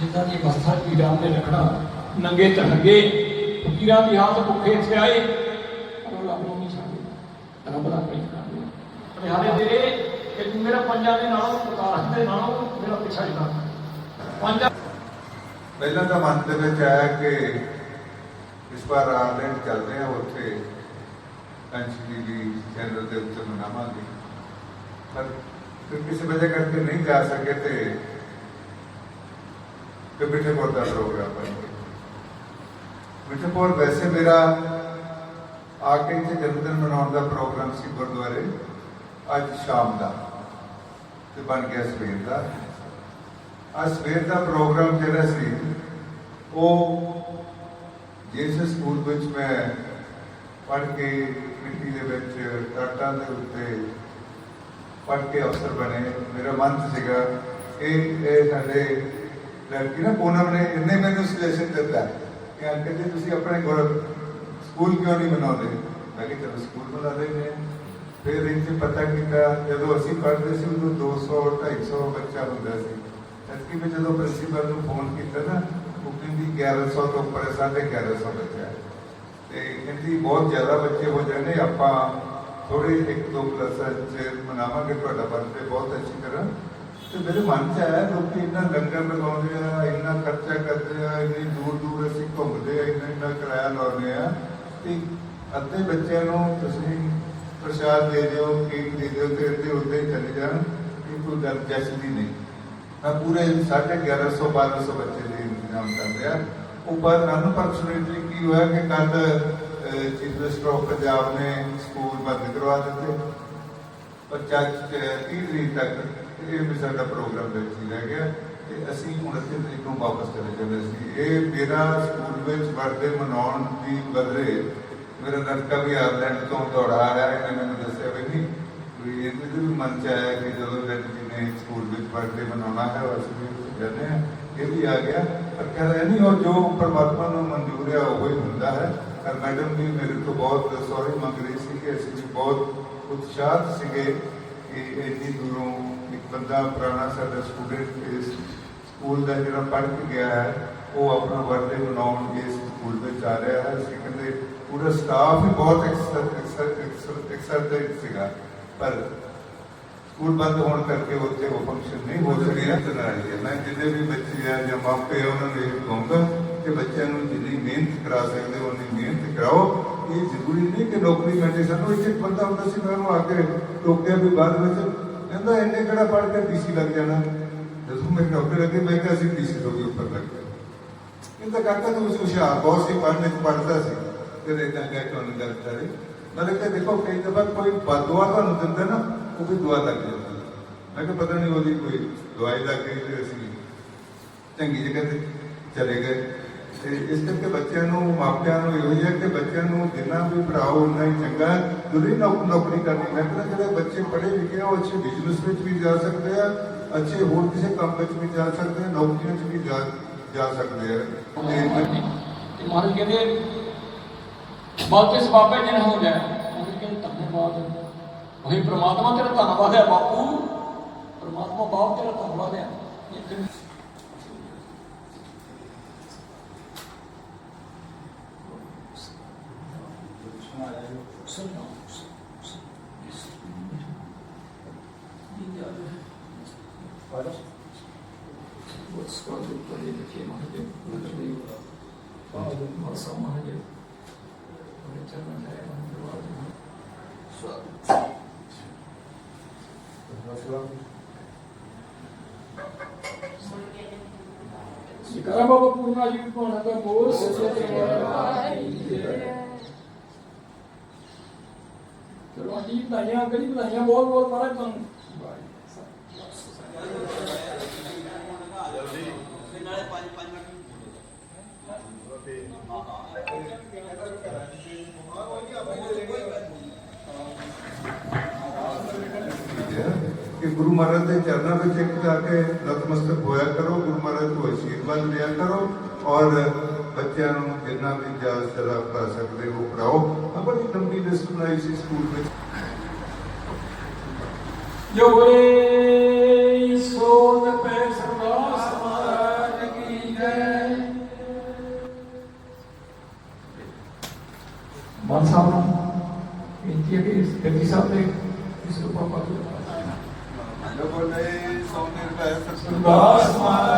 ਜਿੱਦਾਂ ਦੀ ਅਵਸਥਾ ਪੀਰਾਂ ਨੇ ਰੱਖਣਾ ਨੰਗੇ ਧਰਨਗੇ ਫਕੀਰਾਂ ਦੀ ਹਾਲਤ ਭੁੱਖੇ ਇੱਥੇ ਆਏ ਪਰ ਉਹ ਰੱਬ ਨੂੰ ਨਹੀਂ ਛੱਡਦੇ। ਰੱਬ ਦਾ ਕੋਈ ਕਰਦੇ ਪਰਿਹਾਰੇ ਤੇਰੇ ਕਿ ਤੂੰ ਮੇਰਾ ਪੰਜਾਂ ਦੇ ਨਾਲੋਂ ਪਤਾਰਸ ਦੇ ਨਾਲੋਂ ਮੇਰਾ ਪਿੱਛਾ ਛਡਾ ਪੰਜਾਂ ਪਹਿਲਾਂ ਤਾਂ ਮਨ ਦੇ ਵਿੱਚ ਆਇਆ ਕਿ ਇਸ ਵਾਰ ਆਨਲਾਈਨ ਚੱਲਦੇ ਆ ਉੱਥੇ ਕੰਚੀ ਦੀ ਚੈਨਲ ਦੇ ਉੱਤੇ ਮਨਾਵਾਂਗੇ। ਪਰ ਫਿਰ ਕਿਸੇ ਵਜ੍ਹਾ ਕਰਕੇ ਨਹੀਂ ਜਾ ਸਕੇ ਤੇ ਤੇ ਮਿੱਠੇਪੁਰ ਦਾ ਪ੍ਰੋਗਰਾਮ ਬਣ ਗਿਆ ਮਿੱਠੇਪੁਰ ਵੈਸੇ ਮੇਰਾ ਆ ਕੇ ਇੱਥੇ ਜਨਮਦਿਨ ਮਨਾਉਣ ਦਾ ਪ੍ਰੋਗਰਾਮ ਸੀ ਗੁਰਦੁਆਰੇ, ਅੱਜ ਸ਼ਾਮ ਦਾ, ਤੇ ਬਣ ਗਿਆ ਸਵੇਰ ਦਾ। ਅੱਜ ਸਵੇਰ ਦਾ ਪ੍ਰੋਗਰਾਮ ਜਿਹੜਾ ਸੀ, ਉਹ ਜਿਸ ਸਕੂਲ ਵਿੱਚ ਮੈਂ ਪੜ੍ਹ ਕੇ ਮਿੱਟੀ ਦੇ ਵਿੱਚ ਟਾਟਾਂ ਦੇ ਉੱਤੇ ਪੜ੍ਹ ਕੇ ਅਫਸਰ ਬਣੇ। ਮੇਰਾ ਮਨ ਸੀਗਾ ਇਹ ਇਹ ਸਾਡੇ ਲੜਕੀ ਨਾ ਪੂਨਮ ਨੇ ਇੰਨੇ ਮੈਨੂੰ ਸੁਜੈਸ਼ਨ ਦਿੱਤਾ ਕਿ ਅੰਕਲ ਜੀ ਤੁਸੀਂ ਆਪਣੇ ਗੁਰ ਸਕੂਲ ਕਿਉਂ ਨਹੀਂ ਬਣਾਉਂਦੇ ਮੈਂ ਕਿਹਾ ਚਲੋ ਸਕੂਲ ਬਣਾ ਲੈਂਦੇ ਹਾਂ। ਫਿਰ ਇੱਥੇ ਪਤਾ ਕੀਤਾ ਜਦੋਂ ਅਸੀਂ ਪੜ੍ਹਦੇ ਸੀ ਉਦੋਂ 200 250 ਬੱਚਾ ਹੁੰਦਾ ਸੀ। ਐਤਕੀ ਮੈਂ ਜਦੋਂ ਪ੍ਰਿੰਸੀਪਲ ਨੂੰ ਫੋਨ ਕੀਤਾ ਨਾ ਉਹ ਕਹਿੰਦੀ 1100 ਤੋਂ ਉੱਪਰ ਹੈ, ਸਾਢੇ 1100 ਬੱਚਾ ਹੈ। ਤੇ ਕਹਿੰਦੀ ਬਹੁਤ ਜ਼ਿਆਦਾ ਬੱਚੇ ਹੋ ਜਾਣੇ ਆਪਾਂ ਥੋੜੇ ਇੱਕ ਦੋ ਕਲਾਸਾਂ ਚ ਮਨਾਵਾਂਗੇ ਤੁਹਾਡਾ ਬਰਥਡੇ ਬਹੁਤ ਅੱਛੀ ਤਰ੍ਹਾਂ। ਤੇ ਮੇਰੇ ਮਨ ਚ ਆਇਆ ਲੋਕੀ ਇੰਨਾ ਲੰਗਰ ਲਗਾਉਂਦੇ ਆ, ਇੰਨਾ ਖਰਚਾ ਕਰਦੇ ਆ, ਇੰਨੀ ਦੂਰ ਦੂਰ ਅਸੀਂ ਘੁੰਮਦੇ ਆ, ਇੰਨਾ ਇੰਨਾ ਕਿਰਾਇਆ ਲਾਉਂਦੇ ਆ। ਤੇ ਅੱਧੇ ਬੱਚਿਆਂ ਨੂੰ ਤੁਸੀਂ ਪ੍ਰਸ਼ਾਦ ਦੇ ਦਿਓ, ਕੇਕ ਦੇ ਦਿਓ ਤੇ ਅੱਧੇ ਉੱਤੇ ਚਲੇ ਜਾਣ, ਇਹ ਕੋਈ ਗੱਲ ਜੈਸੀ ਨਹੀਂ। ਮੈਂ ਪੂਰੇ 1150 1200 ਬੱਚੇ ਦੇ ਇੰਤਜ਼ਾਮ ਕਰ ਰਿਹਾ। ਉੱਪਰ ਅਨਫੋਰਚੂਨੇਟਲੀ ਕੀ ਹੋਇਆ ਕਿ ਕੱਲ ਚੀਫ ਮਿਨਿਸਟਰ ਆਫ ਪੰਜਾਬ ਨੇ ਸਕੂਲ ਬੰਦ ਕਰਵਾ ਦਿੱਤੇ। ਪਰ ਚੱਜ 30 ਤਰੀਕ ਤੱਕ ਇਹ ਵੀ ਸਾਡਾ ਪ੍ਰੋਗਰਾਮ ਵਿੱਚ ਹੀ ਰਹਿ ਗਿਆ ਤੇ ਅਸੀਂ 29 ਤਰੀਕ ਨੂੰ ਵਾਪਸ ਚਲੇ ਜਾਂਦੇ ਸੀ। ਇਹ ਮੇਰਾ ਸਕੂਲ ਵਿੱਚ ਬਰਥਡੇ ਮਨਾਉਣ ਦੀ ਬਦਲੇ ਮੇਰਾ ਲੜਕਾ ਵੀ ਆਇਰਲੈਂਡ ਤੋਂ ਦੌੜਾ ਆ ਰਿਹਾ ਹੈ ਮੈਨੂੰ ਦੱਸਿਆ ਵੀ ਨਹੀਂ ਵੀ ਇਹਦੇ ਵੀ ਮਨ ਚ ਆਇਆ ਕਿ ਜਦੋਂ ਲੜਕੀ ਨੇ ਸਕੂਲ ਵਿੱਚ ਬਰਥਡੇ ਮਨਾਉਣਾ ਹੈ ਉਹ ਵੀ ਜਾਂਦੇ ਹਾਂ। ਇਹ ਵੀ ਆ ਗਿਆ। ਪਰ ਕਹਿੰਦਾ ਨਹੀਂ ਉਹ ਜੋ ਪਰਮਾਤਮਾ ਨੂੰ ਮਨਜ਼ੂਰ ਹੈ ਉਹ ਹੀ ਹੁੰਦਾ ਹੈ। ਪਰ ਮੈਡਮ ਵੀ ਮੇਰੇ ਤੋਂ ਬਹੁਤ ਸੌਰੀ ਮੰਗ ਰਹੀ ਸੀ ਕਿ ਅਸੀਂ ਵੀ ਬਹੁਤ ਉਤਸ਼ਾਹਤ ਸੀਗੇ ਕਿ ਇੰਨੀ ਦੂਰੋਂ ਇੱਕ ਬੰਦਾ ਪੁਰਾਣਾ ਸਾਡਾ ਸਟੂਡੈਂਟ ਇਸ ਸਕੂਲ ਦਾ ਜਿਹੜਾ ਪੜ੍ਹ ਕੇ ਗਿਆ ਹੈ, ਉਹ ਆਪਣਾ ਬਰਥਡੇ ਮਨਾਉਣ ਇਸ ਸਕੂਲ ਵਿੱਚ ਆ ਰਿਹਾ ਹੈ। ਅਸੀਂ ਕਹਿੰਦੇ ਪੂਰਾ ਸਟਾਫ ਹੀ ਬਹੁਤ ਐਕਸਾਈਟਡ ਸੀਗਾ। ਪਰ ਸਕੂਲ ਬੰਦ ਹੋਣ ਕਰਕੇ ਉੱਥੇ ਉਹ ਫੰਕਸ਼ਨ ਨਹੀਂ ਹੋ ਸਕਿਆ। ਤਨਾਲੀ ਮੈਂ ਜਿੰਨੇ ਵੀ ਬੱਚੇ ਆ ਜਾਂ ਮਾਪੇ ਉਹਨਾਂ ਨੂੰ ਇਹ ਕਹੂੰਗਾ ਕਿ ਬੱਚਿਆਂ ਨੂੰ ਜਿੰਨੀ ਮਿਹਨਤ ਕਰਾ ਸਕਦੇ ਹੋ, ਉਨੀ ਮਿਹਨਤ ਕਰਾਓ। ਇਹ ਜ਼ਰੂਰੀ ਨਹੀਂ ਕਿ ਨੌਕਰੀ ਮਿਲੇ ਸਾਨੂੰ। ਇੱਕ ਇੱਕ ਬੰਦਾ ਹੁੰਦਾ ਸੀ, ਮੈਂ ਉਹਨੂੰ ਆ ਕੇ ਟੋਕਿਆ ਵੀ ਬਾਅਦ ਵਿੱਚ ਕਹਿੰਦਾ ਇੰਨੇ ਕਿਹੜਾ ਪੜ੍ਹ ਕੇ ਡੀਸੀ ਲੱਗ ਜਾਣਾ? ਜਦੋਂ ਮੈਂ ਨੌਕਰੀ ਲੱਗੀ, ਮੈਂ ਕਿਹਾ ਸੀ ਡੀਸੀ ਤੋਂ ਵੀ ਉੱਪਰ ਲੱਗ ਗਿਆ ਕਹਿੰਦਾ ਕਾਕਾ ਤੂੰ ਹੁਸ਼ਿਆਰ, ਬਹੁਤ ਸੀ, ਪੜ੍ਹਨੇ ਚ ਪੜ੍ਹਦਾ ਸੀ। ਫਿਰ ਇਦਾਂ ਕਹਿ ਕੇ ਉਹਨੂੰ ਗੱਲ ਕਰੀ। ਨਾਲੇ ਕਿ ਦੇਖੋ, ਕਈ ਦਫਾ ਕੋਈ ਬਦਦੁਆ ਤੁਹਾਨੂੰ ਦਿੰਦਾ ਨਾ, ਉਹ ਵੀ ਦੁਆ ਲੱਗ ਜਾਂਦੀ ਹੈ। ਮੈਂ ਕਿਹਾ ਪਤਾ ਨਹੀਂ ਉਹਦੀ ਕੋਈ ਦਵਾਈ ਲੱਗ ਗਈ ਤੇ ਅਸੀਂ ਚੰਗੀ ਜਗ੍ਹਾ ਤੇ ਚਲੇ ਗਏ। ਤੇ ਇਸ ਕਰਕੇ ਬੱਚਿਆਂ ਨੂੰ, ਮਾਪਿਆਂ ਨੂੰ ਇਹੋ ਜਿਹਾ ਕਿ ਬੱਚਿਆਂ ਨੂੰ ਜਿੰਨਾ ਵੀ ਪੜਾਓ ਉਨਾ ਹੀ ਚੰਗਾ ਜ਼ਰੂਰੀ ਨੌਕਰੀ ਕਰਨੀ। ਮੈਂ ਕਹਿੰਦਾ ਜਿਹੜੇ ਬੱਚੇ ਪੜ੍ਹੇ ਲਿਖੇ ਉਹ ਅੱਛੇ ਬਿਜ਼ਨਸ ਵਿੱਚ ਵੀ ਜਾ ਸਕਦੇ ਆ, ਅੱਛੇ ਹੋਰ ਕਿਸੇ ਕੰਮ ਵਿੱਚ ਵੀ ਜਾ ਸਕਦੇ ਆ, ਨੌਕਰੀਆਂ 'ਚ ਵੀ ਜਾ ਜਾ ਸਕਦੇ ਆ। ਤੇ ਮਹਾਰਾਜ ਕਹਿੰਦੇ ਬਾਤੇ ਸਬਾਬੇ ਜਿਹਨਾਂ ਹੋ ਗਿਆ ਉਹ ਕਹਿੰਦੇ ਧੰਨਵਾਦ। ਉਹੀ ਪ੍ਰਮਾਤਮਾ ਤੇਰਾ ਧੰਨਵਾਦ ਹੈ, ਬਾਪੂ। ਪ੍ਰਮਾਤਮਾ ਬਾਪ ਤੇਰਾ ਧੰਨਵਾਦ ਹੈ। sonhamos, destruir. Milhares. Olha. Quantos quadros eu falei daqui, Mahadev? Quantos livros? Paulo, Mansão Mahadev. Sikara Baba Purna Jivit Manata Mose Satya Vara Vara ਚਲੋ ਜੀ ਵਧਾਈਆਂ ਗਲੀ ਵਧਾਈਆਂ? ਬਹੁਤ ਬਹੁਤ ਮਹਾਰਾਜ ਤੁਹਾਨੂੰ। ਕਿ ਗੁਰੂ ਮਹਾਰਾਜ ਦੇ ਚਰਨਾਂ ਵਿੱਚ ਇੱਕ ਜਾ ਕੇ ਨਤਮਸਤਕ ਹੋਇਆ ਕਰੋ, ਗੁਰੂ ਮਹਾਰਾਜ ਤੋਂ ਆਸ਼ੀਰਵਾਦ ਲਿਆ ਕਰੋ ਔਰ ਬੱਚਿਆਂ ਨੂੰ ਜਿੰਨਾ ਵੀ ਜਾ ਸ਼ਰਾਬ ਪਾ ਸਕਦੇ ਹੋ ਪੜਾਓ ਆ ਬੜੀ ਲੰਬੀ ਲਿਸਟ ਬਣਾਈ ਸੀ ਸਕੂਲ ਵਿੱਚ। ਜੋ ਬੋਲੇ ਸੋਨ ਪੈ ਸਰਵਾ ਸਮਾਜ ਕੀ ਜੈ। ਮਨ ਸਾਹਿਬ ਬੇਨਤੀ ਹੈ ਕਿ ਇਸ ਗੱਡੀ ਸਾਹਿਬ ਦੇ ਇਸ ਨੂੰ ਪਾਪਾ ਜੋ ਬੋਲੇ ਸੋਨ ਪੈ ਸਰਵਾ ਸਮਾਜ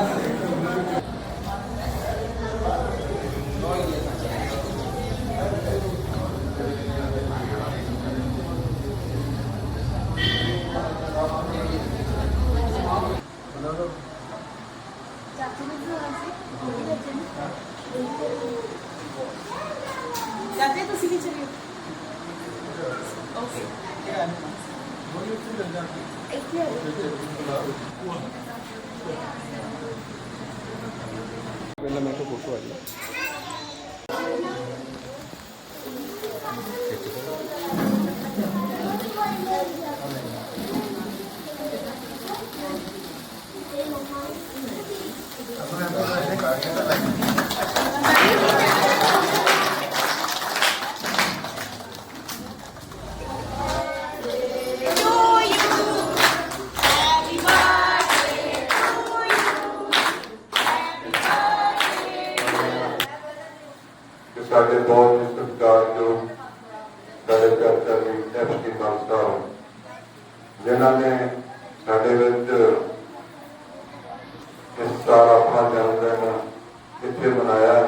ਚਾਚੇ ਤੁਸੀਂ ਵੀ ਚਲਿਓ ਓਕੇ ਇੱਥੇ ਕਿ ਸਤਿਕਾਰਯੋਗ ਡਾਇਰੈਕਟਰ ਜੀ ਐਫਟੀ ਮਾਸਟਰ ਜਿਨ੍ਹਾਂ ਨੇ ਸਾਡੇ ਵਿੱਚ ਇਸ ਸਾਲ ਆਪਣਾ ਜਨਮ ਦਿਨ ਇੱਥੇ ਮਨਾਇਆ